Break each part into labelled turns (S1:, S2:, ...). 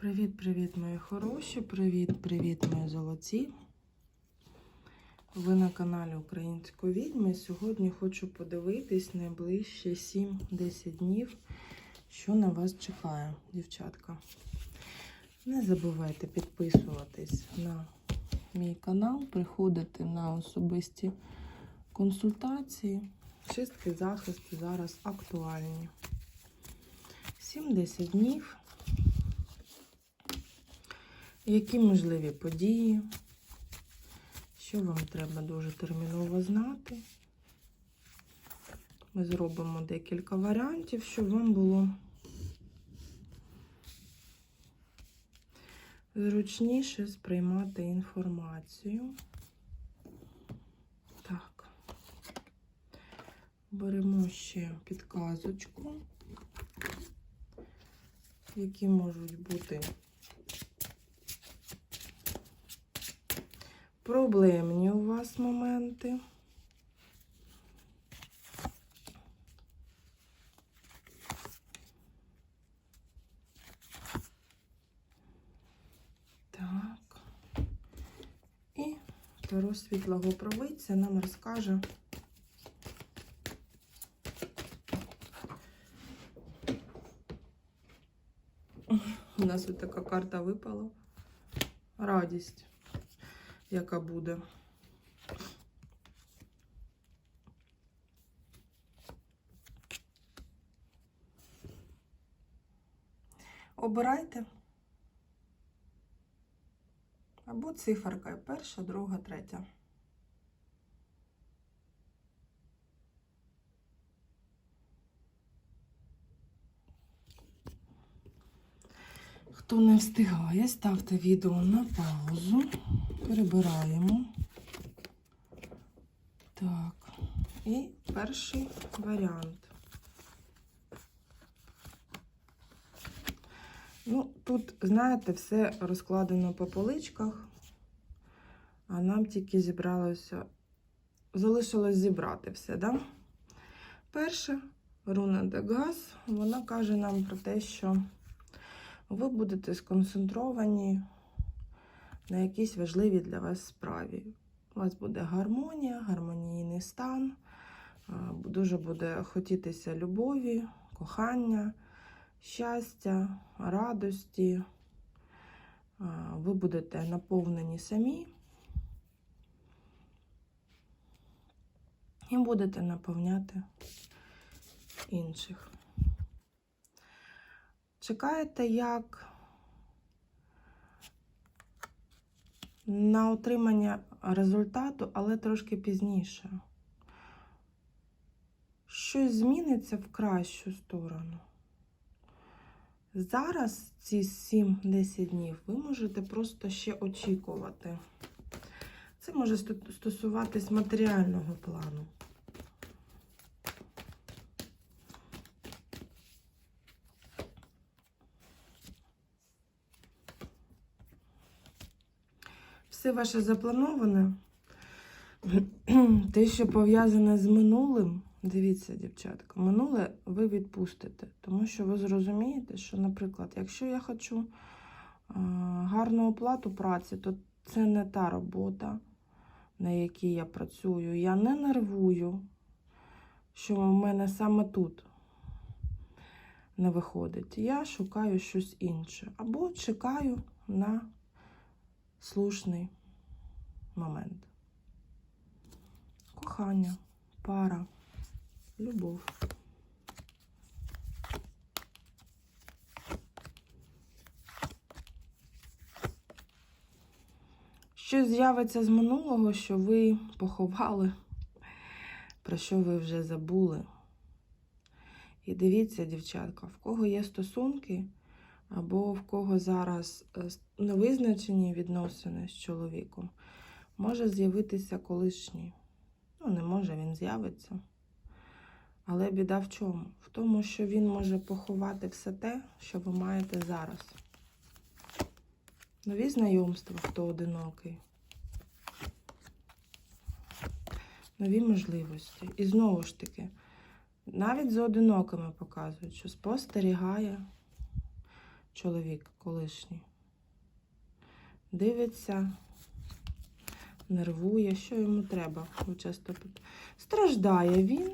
S1: Привіт-привіт, мої хороші! Привіт-привіт, мої золоті! Ви на каналі Української відьми. Сьогодні хочу подивитись найближчі 7-10 днів, що на вас чекає, дівчатка. Не забувайте підписуватись на мій канал, приходити на особисті консультації. Чистки захисту зараз актуальні. 7-10 днів. Які можливі події? Що вам треба дуже терміново знати? Ми зробимо декілька варіантів, щоб вам було зручніше сприймати інформацію. Так, беремо ще підказочку, які можуть бути проблемні у вас моменти. Так. І Таро світлого провидця нам розкаже. У нас ось така карта випала. Радість яка буде. Обирайте. Або циферка перша, друга, третя. Хто не встигає, ставте відео на паузу. Перебираємо. Так, і перший варіант. Ну, тут, знаєте, все розкладено по поличках, а нам тільки зібралося, залишилось зібрати все, да? Перша руна де газ, вона каже нам про те, що ви будете сконцентровані на якійсь важливій для вас справі. У вас буде гармонія, гармонійний стан, дуже буде хотітися любові, кохання, щастя, радості. Ви будете наповнені самі і будете наповняти інших. Чекаєте, як на отримання результату, але трошки пізніше. Щось зміниться в кращу сторону. Зараз ці 7-10 днів ви можете просто ще очікувати. Це може стосуватись матеріального плану. Все ваше заплановане, те, що пов'язане з минулим, дивіться, дівчатка, минуле ви відпустите. Тому що ви зрозумієте, що, наприклад, якщо я хочу гарну оплату праці, то це не та робота, на якій я працюю. Я не нервую, що в мене саме тут не виходить. Я шукаю щось інше. Або чекаю на слушний момент. Кохання, пара, любов. Щось з'явиться з минулого, що ви поховали, про що ви вже забули. І дивіться, дівчатка, в кого є стосунки, або в кого зараз е, невизначені відносини з чоловіком, може з'явитися колишній. Ну, не може, він з'явиться. Але біда в чому? В тому, що він може поховати все те, що ви маєте зараз. Нові знайомства, хто одинокий. Нові можливості. І знову ж таки, навіть з одинокими показують, що спостерігає чоловік колишній. Дивиться, нервує, що йому треба. Часто Страждає він.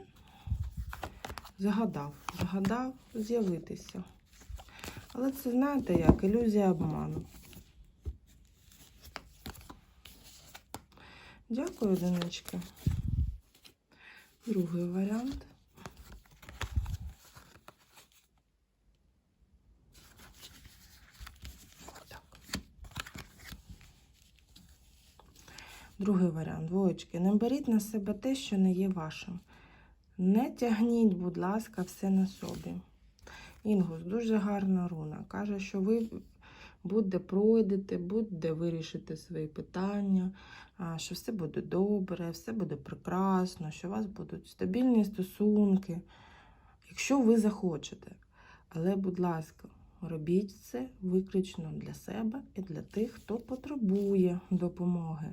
S1: Загадав, загадав з'явитися. Але це знаєте як ілюзія обману. Дякую, Донечки. Другий варіант. Другий варіант. Двоєчки. Не беріть на себе те, що не є вашим. Не тягніть, будь ласка, все на собі. Інгус, дуже гарна руна. Каже, що ви будь-де пройдете, будь-де вирішите свої питання, що все буде добре, все буде прекрасно, що у вас будуть стабільні стосунки, якщо ви захочете. Але, будь ласка, робіть це виключно для себе і для тих, хто потребує допомоги,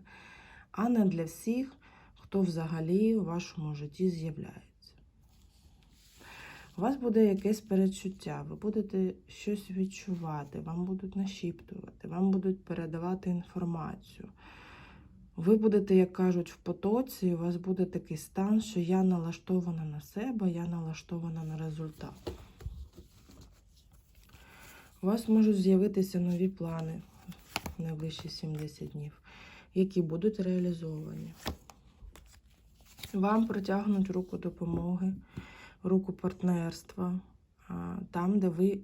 S1: а не для всіх, хто взагалі у вашому житті з'являється. У вас буде якесь перечуття, ви будете щось відчувати, вам будуть нашіптувати, вам будуть передавати інформацію. Ви будете, як кажуть, в потоці, і у вас буде такий стан, що я налаштована на себе, я налаштована на результат. У вас можуть з'явитися нові плани в найближчі 70 днів, які будуть реалізовані. Вам протягнуть руку допомоги, руку партнерства, там, де ви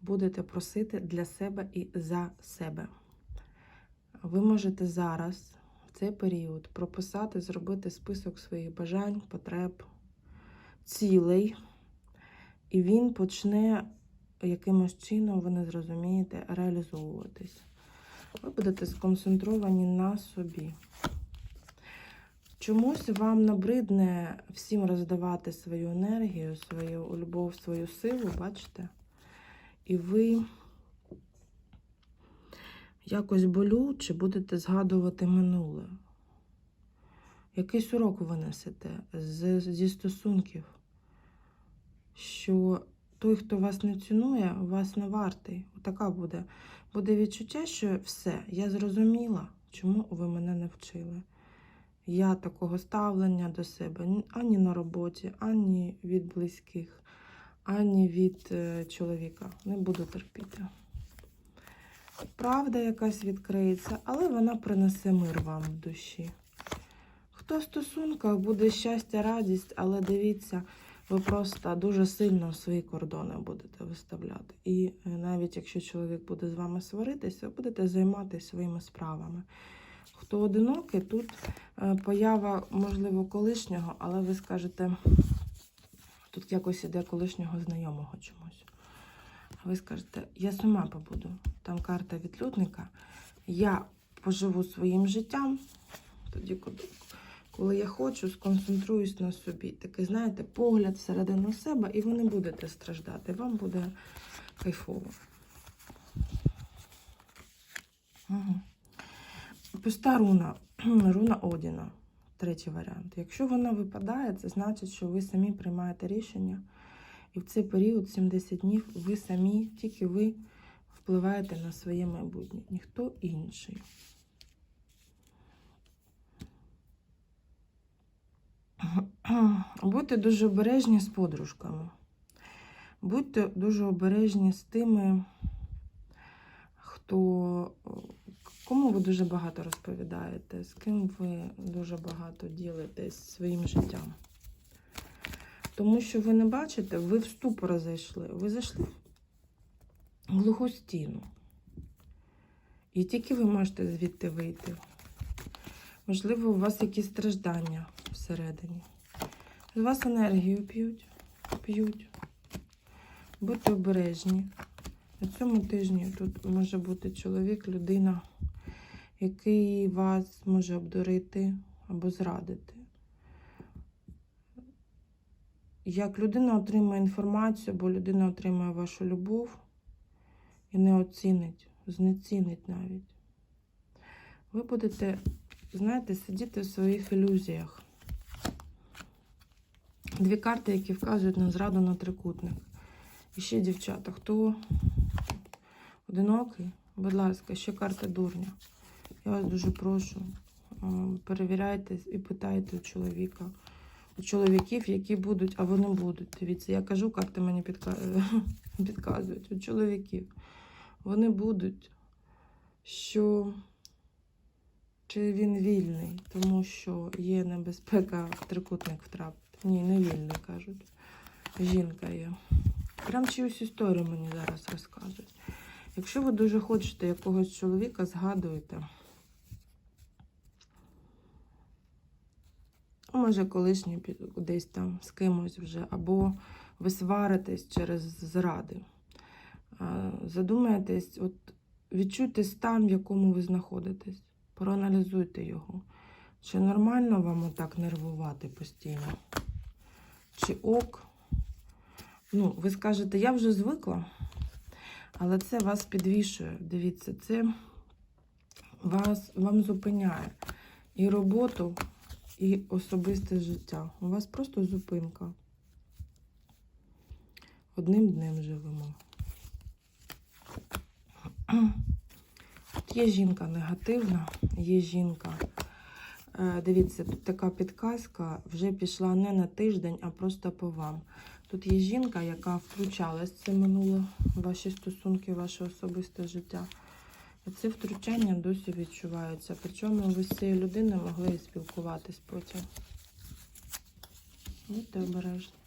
S1: будете просити для себе і за себе. Ви можете зараз, в цей період, прописати, зробити список своїх бажань, потреб, цілей, і він почне якимось чином, ви не зрозумієте, реалізовуватись. Ви будете сконцентровані на собі. Чомусь вам набридне всім роздавати свою енергію, свою любов, свою силу, бачите? І ви якось болюче будете згадувати минуле. Якийсь урок ви несете з, зі стосунків, що той, хто вас не цінує, вас не вартий. Отака буде. Буде відчуття, що все, я зрозуміла, чому ви мене не вчили. Я такого ставлення до себе ані на роботі, ані від близьких, ані від е, чоловіка. Не буду терпіти. Правда якась відкриється, але вона принесе мир вам в душі. Хто в стосунках буде щастя, радість, але дивіться, ви просто дуже сильно свої кордони будете виставляти. І е, навіть якщо чоловік буде з вами сваритися, ви будете займатися своїми справами. Хто одинокий, тут е, поява, можливо, колишнього, але ви скажете, тут якось іде колишнього знайомого чомусь. Ви скажете, я сама побуду. Там карта відлюдника. Я поживу своїм життям, тоді, коли, я хочу, сконцентруюсь на собі. Такий, знаєте, погляд всередину себе, і ви не будете страждати. Вам буде кайфово. Угу. Пуста руна, руна Одіна. Третій варіант. Якщо вона випадає, це значить, що ви самі приймаєте рішення. І в цей період, 70 днів, ви самі, тільки ви впливаєте на своє майбутнє, ніхто інший. Будьте дуже обережні з подружками. Будьте дуже обережні з тими, хто кому ви дуже багато розповідаєте, з ким ви дуже багато ділитесь своїм життям. Тому що ви не бачите, ви в ступор зайшли, ви зайшли в глуху стіну. І тільки ви можете звідти вийти. Можливо, у вас якісь страждання всередині. З вас енергію п'ють, п'ють. Будьте обережні. На цьому тижні тут може бути чоловік, людина, який вас може обдурити або зрадити. Як людина отримає інформацію, або людина отримає вашу любов і не оцінить, знецінить навіть. Ви будете, знаєте, сидіти в своїх ілюзіях. Дві карти, які вказують на зраду на трикутник. І ще, дівчата, хто Одинокий? Будь ласка, ще карта дурня. Я вас дуже прошу. м, Перевіряйте і питайте у чоловіка. У чоловіків, які будуть, а вони будуть. Дивіться, я кажу, карти мені підказують. У чоловіків. Вони будуть, що чи він вільний, тому що є небезпека в трикутник втрапити. Ні, не вільний, кажуть. Жінка є. Прям чиюсь історію мені зараз розказують. Якщо ви дуже хочете якогось чоловіка, згадуйте. Може, колишній десь там з кимось вже, або ви сваритесь через зради. Задумайтесь, от відчуйте стан, в якому ви знаходитесь. Проаналізуйте його. Чи нормально вам отак нервувати постійно? Чи ок? Ну, ви скажете, я вже звикла, але це вас підвішує. Дивіться, це вас, вам зупиняє і роботу, і особисте життя. У вас просто зупинка. Одним днем живемо. Є жінка негативна, є жінка. Е, Дивіться, тут така підказка вже пішла не на тиждень, а просто по вам. Тут є жінка, яка включалась в це минуло в ваші стосунки, ваше особисте життя. І це втручання досі відчувається. Причому ви з цією людиною могли і спілкуватись потім. Будьте обережні.